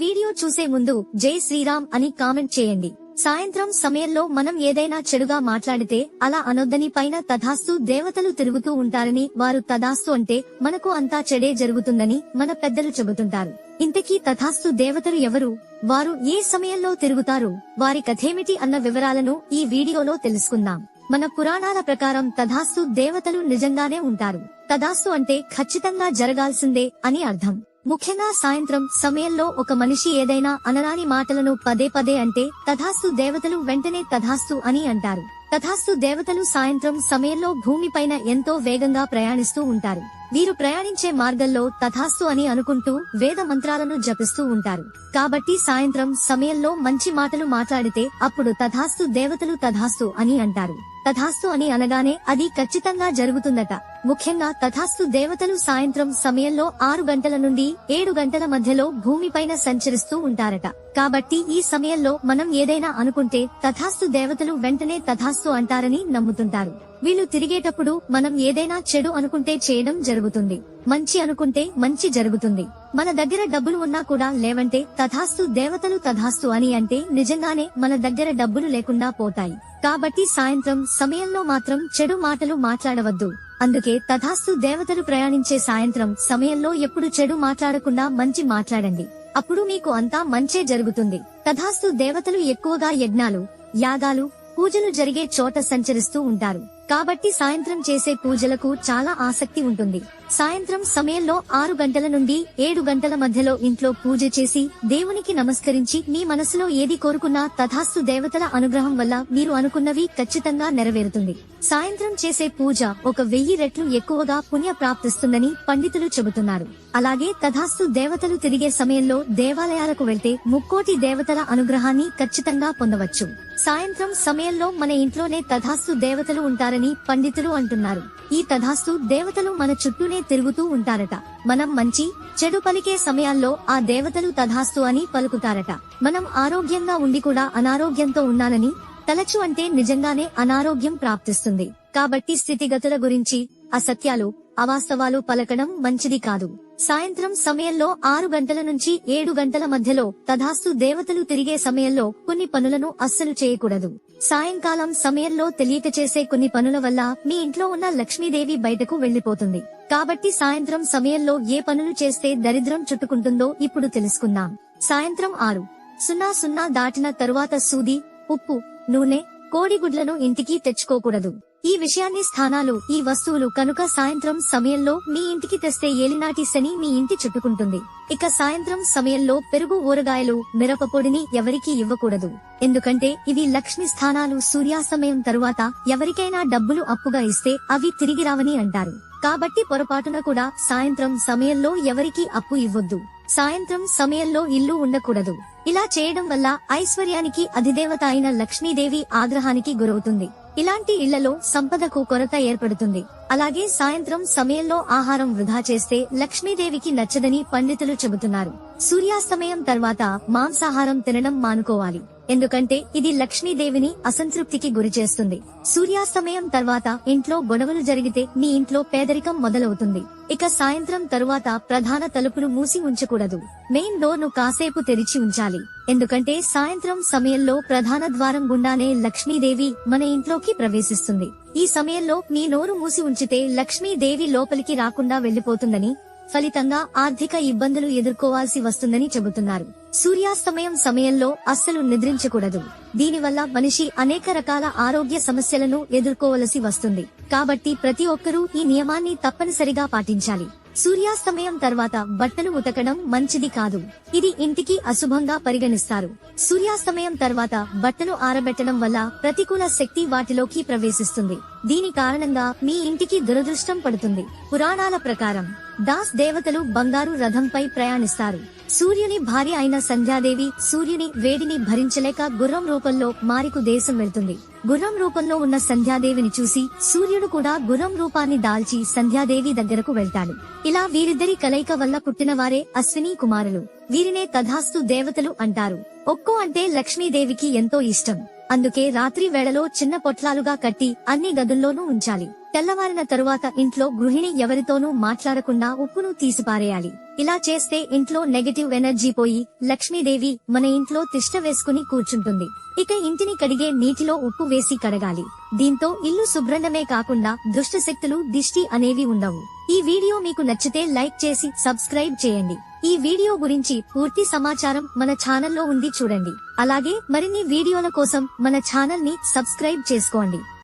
Video చూసే ముందు జై శ్రీరామ్ అని కామెంట్ చేయండి. సాయంత్రం సమయంలో మనం ఏదైనా చెడుగా మాట్లాడితే అలా అనొద్దని పైన తథాస్తు దేవతలు తిరుగుతూ ఉంటారని వారు తథాస్తు అంటే మనకు అంతా చెడే జరుగుతుందని మన పెద్దలు చెబుతుంటారు. ఇంతకీ తథాస్తు దేవతలు ఎవరు? వారు ఏ సమయంలో తిరుగుతారు? వారి కథేమిటి అన్న వివరాలను ఈ వీడియోలో తెలుసుకుందాం. మన పురాణాల ప్రకారం తథాస్తు దేవతలు నిజంగానే ఉంటారు. తథాస్తు అంటే ఖచ్చితంగా జరగాల్సిందే అని అర్థం. ముఖ్యంగా సాయంత్రం సమయంలో ఒక మనిషి ఏదైనా అనరాని మాటలను పదే పదే అంటే తథాస్తు దేవతలు వెంటనే తథాస్తు అని అంటారు. తథాస్తు దేవతలు సాయంత్రం సమయంలో భూమిపైన ఎంతో వేగంగా ప్రయాణిస్తూ ఉంటారు. వీరు ప్రయాణించే మార్గంలో తథాస్తు అని అనుకుంటూ వేద మంత్రాలను జపిస్తూ ఉంటారు. కాబట్టి సాయంత్రం సమయంలో మంచి మాటలు మాట్లాడితే అప్పుడు తథాస్తు దేవతలు తథాస్తు అని అంటారు. తథాస్తు అని అనగానే అది ఖచ్చితంగా జరుగుతుందట. ముఖ్యంగా తథాస్తు దేవతలు సాయంత్రం సమయంలో ఆరు గంటల నుండి ఏడు గంటల మధ్యలో భూమిపైన సంచరిస్తూ ఉంటారట. కాబట్టి ఈ సమయంలో మనం ఏదైనా అనుకుంటే తథాస్తు దేవతలు వెంటనే తథాస్తు అంటారని నమ్ముతుంటారు. వీళ్ళు తిరిగేటప్పుడు మనం ఏదైనా చెడు అనుకుంటే చేయడం జరుగుతుంది. మంచి అనుకుంటే మంచి జరుగుతుంది. మన దగ్గర డబ్బులు ఉన్నా కూడా లేవంటే తథాస్తు దేవతలు తథాస్తు అని అంటే నిజంగానే మన దగ్గర డబ్బులు లేకుండా పోతాయి. కాబట్టి సాయంత్రం సమయంలో మాత్రం చెడు మాటలు మాట్లాడవద్దు. అందుకే తథాస్తు దేవతలు ప్రయాణించే సాయంత్రం సమయంలో ఎప్పుడు చెడు మాట్లాడకుండా మంచి మాట్లాడండి. అప్పుడు మీకు అంతా మంచే జరుగుతుంది. తథాస్తు దేవతలు ఎక్కువగా యజ్ఞాలు యాగాలు పూజలు జరిగే చోట సంచరిస్తూ ఉంటారు. కాబట్టి సాయంత్రం చేసే పూజలకు చాలా ఆసక్తి ఉంటుంది. సాయంత్రం సమయంలో ఆరు గంటల నుండి ఏడు గంటల మధ్యలో ఇంట్లో పూజ చేసి దేవునికి నమస్కరించి మీ మనసులో ఏది కోరుకున్నా తథాస్తు దేవతల అనుగ్రహం వల్ల మీరు అనుకున్నవి ఖచ్చితంగా నెరవేరుతుంది. సాయంత్రం చేసే పూజ ఒక వెయ్యి రెట్లు ఎక్కువగా పుణ్య ప్రాప్తిస్తుందని పండితులు చెబుతున్నారు. అలాగే తథాస్తు దేవతలు తిరిగే సమయంలో దేవాలయాలకు వెళ్తే ముక్కోటి దేవతల అనుగ్రహాన్ని ఖచ్చితంగా పొందవచ్చు. సాయంత్రం సమయంలో మన ఇంట్లోనే తథాస్తు దేవతలు ఉంటారని పండితులు అంటున్నారు. ఈ తథాస్తు దేవతలు మన చుట్టూనే తిరుగుతూ ఉంటారట. మనం మంచి చెడు పలికే సమయాల్లో ఆ దేవతలు తథాస్తు అని పలుకుతారట. మనం ఆరోగ్యంగా ఉండి కూడా అనారోగ్యంతో ఉన్నానని తలచు అంటే నిజంగానే అనారోగ్యం ప్రాప్తిస్తుంది. కాబట్టి స్థితిగతుల గురించి అసత్యాలు అవాస్తవాలు పలకడం మంచిది కాదు. సాయంత్రం సమయంలో ఆరు గంటల నుంచి ఏడు గంటల మధ్యలో తథాస్తు దేవతలు తిరిగే సమయంలో కొన్ని పనులను అస్సలు చేయకూడదు. సాయంకాలం సమయంలో తెలియక చేసే కొన్ని పనుల వల్ల మీ ఇంట్లో ఉన్న లక్ష్మీదేవి బయటకు వెళ్ళిపోతుంది కాబట్టి సాయంత్రం సమయంలో ఏ పనులు చేస్తే దరిద్రం చుట్టుకుంటుందో ఇప్పుడు తెలుసుకుందాం. సాయంత్రం ఆరు. సున్నా సున్నా దాటిన తరువాత సూది ఉప్పు నూనె కోడిగుడ్లను ఇంటికి తెచ్చుకోకూడదు. ఈ విషయాన్ని స్థానాలు ఈ వస్తువులు కనుక సాయంత్రం సమయంలో మీ ఇంటికి తెస్తే ఏలినాటి శని మీ ఇంటి చుట్టుకుంటుంది. ఇక సాయంత్రం సమయంలో పెరుగు ఊరగాయలు మిరప పొడిని ఎవరికీ ఇవ్వకూడదు. ఎందుకంటే ఇవి లక్ష్మి స్థానాలు సూర్యాస్తమయం తరువాత ఎవరికైనా డబ్బులు అప్పుగా ఇస్తే అవి తిరిగి రావని అంటారు. కాబట్టి పొరపాటున కూడా సాయంత్రం సమయంలో ఎవరికీ అప్పు ఇవ్వొద్దు. సాయంత్రం సమయంలో ఇల్లు ఉండకూడదు. ఇలా చేయడం వల్ల ఐశ్వర్యానికి అధిదేవత అయిన లక్ష్మీదేవి ఆగ్రహానికి గురవుతుంది. ఇలాంటి ఇళ్ళలో సంపదకు కొరత ఏర్పడుతుంది. అలాగే సాయంత్రం సమయంలో ఆహారం వృధా చేస్తే లక్ష్మీదేవికి నచ్చదని పండితులు చెబుతున్నారు. సూర్యాస్తమయం తర్వాత మాంసాహారం తినడం మానుకోవాలి. ఎందుకంటే ఇది లక్ష్మీదేవిని అసంతృప్తికి గురి చేస్తుంది. సూర్యాస్తమయం తర్వాత ఇంట్లో గొడవలు జరిగితే మీ ఇంట్లో పేదరికం మొదలవుతుంది. ఇక సాయంత్రం తరువాత ప్రధాన తలుపులు మూసి ఉంచకూడదు. మెయిన్ డోర్ను కాసేపు తెరిచి ఉంచాలి. ఎందుకంటే సాయంత్రం సమయంలో ప్రధాన ద్వారం గుండానే లక్ష్మీదేవి మన ఇంట్లోకి ప్రవేశిస్తుంది. ఈ సమయంలో మీ నోరు మూసి ఉంచితే లక్ష్మీదేవి లోపలికి రాకుండా వెళ్ళిపోతుందని ఫలితంగా ఆర్థిక ఇబ్బందులు ఎదుర్కోవాల్సి వస్తుందని చెబుతున్నారు. సూర్యాస్తమయం సమయంలో అస్సలు నిద్రించకూడదు. దీనివల్ల మనిషి అనేక రకాల ఆరోగ్య సమస్యలను ఎదుర్కోవలసి వస్తుంది. కాబట్టి ప్రతి ఒక్కరూ ఈ నియమాన్ని తప్పనిసరిగా పాటించాలి. సూర్యాస్తమయం తర్వాత బట్టలు ఉతకడం మంచిది కాదు. ఇది ఇంటికి అశుభంగా పరిగణిస్తారు. సూర్యాస్తమయం తర్వాత బట్టలు ఆరబెట్టడం వల్ల ప్రతికూల శక్తి వాటిలోకి ప్రవేశిస్తుంది. దీని కారణంగా మీ ఇంటికి దురదృష్టం పడుతుంది. పురాణాల ప్రకారం దాస్ దేవతలు బంగారు రథంపై ప్రయాణిస్తారు. సూర్యుని భార్య అయిన సంధ్యాదేవి సూర్యుని వేడిని భరించలేక గుర్రం రూపంలో మారికు దేశం వెళ్తుంది. గుర్రం రూపంలో ఉన్న సంధ్యాదేవిని చూసి సూర్యుడు కూడా గుర్రం రూపాన్ని దాల్చి సంధ్యాదేవి దగ్గరకు వెళ్తాడు. ఇలా వీరిద్దరి కలయిక వల్ల పుట్టిన వారే అశ్విని కుమారులు. వీరినే తథాస్తు దేవతలు అంటారు. ఒక్కో అంటే లక్ష్మీదేవికి ఎంతో ఇష్టం. అందుకే రాత్రి వేళలో చిన్న పొట్లాలుగా కట్టి అన్ని గదుల్లోనూ ఉంచాలి. తెల్లవారిన తరువాత ఇంట్లో గృహిణి ఎవరితోనూ మాట్లాడకుండా ఉప్పును తీసిపారేయాలి. ఇలా చేస్తే ఇంట్లో నెగటివ్ ఎనర్జీ పోయి లక్ష్మీదేవి మన ఇంట్లో తిష్ట వేసుకుని కూర్చుంటుంది. ఇక ఇంటిని కడిగే నీటిలో ఉప్పు వేసి కడగాలి. దీంతో ఇల్లు శుభ్రంగమే కాకుండా దుష్ట శక్తులు దిష్టి అనేవి ఉండవు. ఈ వీడియో మీకు నచ్చితే లైక్ చేసి సబ్స్క్రైబ్ చేయండి. ఈ వీడియో గురించి పూర్తి సమాచారం మన ఛానల్లో ఉంది చూడండి. అలాగే మరిన్ని వీడియోల కోసం మన ఛానల్ని సబ్స్క్రైబ్ చేసుకోండి.